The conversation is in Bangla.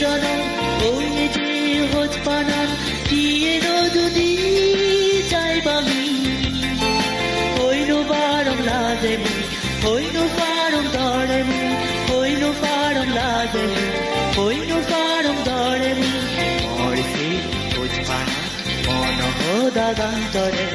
নিজন ওই যে হোচ পানান দিয়ে যদি চাইবামি হইল পারম লাজে মুই হইল পারম দরে মুই হইল পারম লাজে মুই হইল পারম দরে মুই মর সেই হোচ পানান মন হোদা গান্তরে